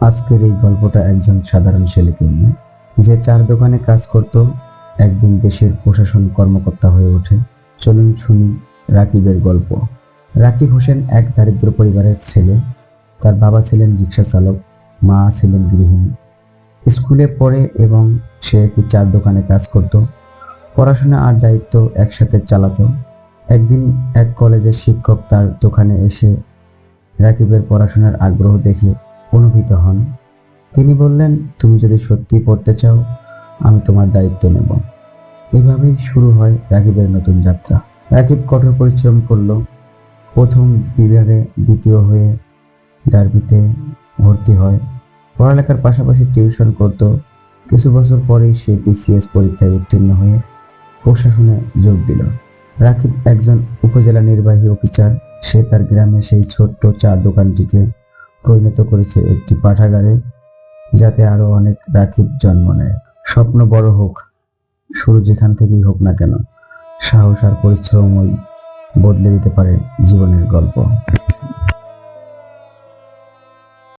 আজকের এই গল্পটা একজন সাধারণ ছেলেকে নিয়ে, যে চার দোকানে কাজ করত, একদিন দেশের প্রশাসন কর্মকর্তা হয়ে ওঠে। চলুন শুনি রাকিবের গল্প। রাকিব হোসেন এক দারিদ্র পরিবারের ছেলে। তার বাবা ছিলেন রিক্সা চালক, মা ছিলেন গৃহিণী। স্কুলে পড়ে এবং সে একটি চার দোকানে কাজ করত। পড়াশোনা আর দায়িত্ব একসাথে চালাতো। একদিন এক কলেজের শিক্ষক তার দোকানে এসে রাকিবের পড়াশোনার আগ্রহ দেখে অনুভূত হন। তিনি বললেন, তুমি যদি সত্যি পড়তে চাও, আমি তোমার দায়িত্ব নেব। এভাবেই শুরু হয় রাকিবের নতুন যাত্রা। রাকিব কঠোর পরিশ্রম করল। প্রথম বিভাগে দ্বিতীয় হয়ে ডার্বিতে ভর্তি হয়। পড়ালেখার পাশাপাশি টিউশন করত। কিছু বছর পরেই সে বিসিএস পরীক্ষায় উত্তীর্ণ হয়ে প্রশাসনে যোগ দিল। রাকিব একজন উপজেলা নির্বাহী অফিসার। সে তার গ্রামে সেই ছোট্ট চা দোকানটিকে পরিণত করেছে একটি পাঠাগারে যাতে আরও অনেক রাখিব জন্ম নেয়। স্বপ্ন বড় হোক, শুরু যেখান থেকেই হোক না কেন, সাহস আর পরিশ্রমই বদলে দিতে পারে জীবনের গল্প।